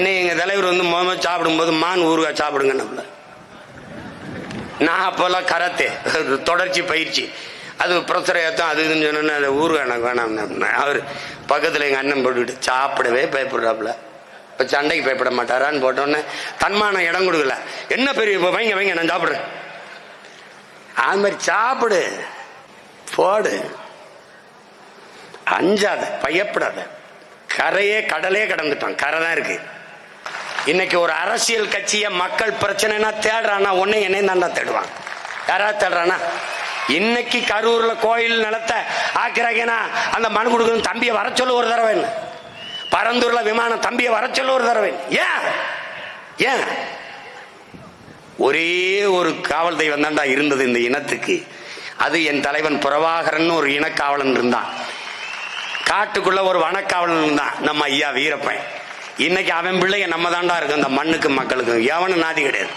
என்ன எங்க தலைவர் வந்து முகமது சாப்பிடும்போது மான் ஊறுகாய் சாப்பிடுங்க நம்மள. நான் அப்போல்லாம் கராத்தே. தொடர்ச்சி பயிற்சி. அது ப்ரெஷர் ஏற்றம் அது இதுன்னு சொன்னோன்னே அது ஊறுகாய் எனக்கு வேணாம் அவர் பக்கத்தில் எங்கள் அண்ணன் போட்டுக்கிட்டு சாப்பிடவே பயப்படுறாப்புல. இப்போ சண்டைக்கு பயப்பட மாட்டாரான்னு போட்டோன்னே தன்மான இடம் கொடுக்கல. என்ன பெரிய இப்போ வைங்க வைங்க நான் சாப்பிட்றேன். அது மாதிரி சாப்பிடு. போடு. அஞ்சாத பயப்படாத. கரையே கடலே கடந்துட்டான். கரை தான் இருக்கு. இன்னைக்கு ஒரு அரசியல் கட்சிய மக்கள் பிரச்சனைனா தேடுறானா ஒன்னு என்னை தான் தேடுவான் யாராவது தேடுறானா இன்னைக்கு கரூர்ல கோயில் நிலத்தை ஆக்கிறாங்கன்னா அந்த மனு கொடுக்கணும் தம்பியை வர சொல்லு ஒரு தடவை பரந்தூர்ல விமானம் தம்பியை வர சொல்லு ஒரு தடவை ஏன்? ஏன்? ஒரே ஒரு காவல் தெய்வம் தான்டா இருந்தது இந்த இனத்துக்கு. அது என் தலைவன் புறவாகரன் ஒரு இனக்காவலன் இருந்தான். காட்டுக்குள்ள ஒரு வனக்காவலன் இருந்தான். நம்ம ஐயா வீரப்பன். இன்னைக்கு அவன் பிள்ளைங்க நம்ம தாண்டா இருக்கு அந்த மண்ணுக்கு மக்களுக்கு. எவனும் நாதி கிடையாது.